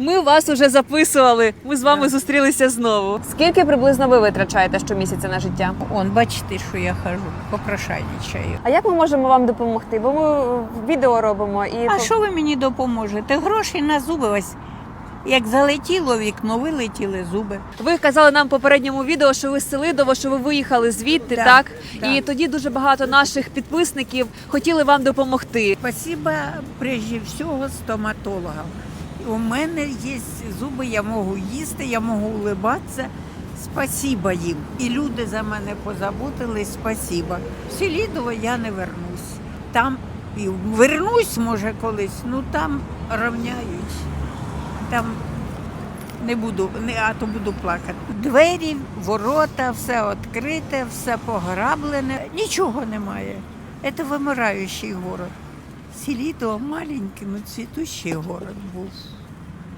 Ми вас уже записували. Ми з вами зустрілися знову. Скільки приблизно ви витрачаєте щомісяця на життя? Он, бачите, що я хожу, попрошайничаю. А як ми можемо вам допомогти? Бо ми відео робимо і А що ви мені допоможете? Гроші на зуби ось. Як залетіло вікно, вилетіли зуби. ви казали нам в попередньому відео, що ви з Селидово, що ви виїхали звідти, Да, так? да. І тоді дуже багато наших підписників хотіли вам допомогти. Спасибо прежде всього стоматологам. У мене є зуби, я можу їсти, я можу улибатися. Спасибо їм. І люди за мене позаботились, спасибо. В Селідово я не вернусь. Там і вернусь, може, колись, ну там рівняють. Там не буду, не, а то буду плакати. Двері, ворота, все відкрите, все пограблене, нічого немає. Це вимираючий город. Селідово маленький, но цвітущий город був.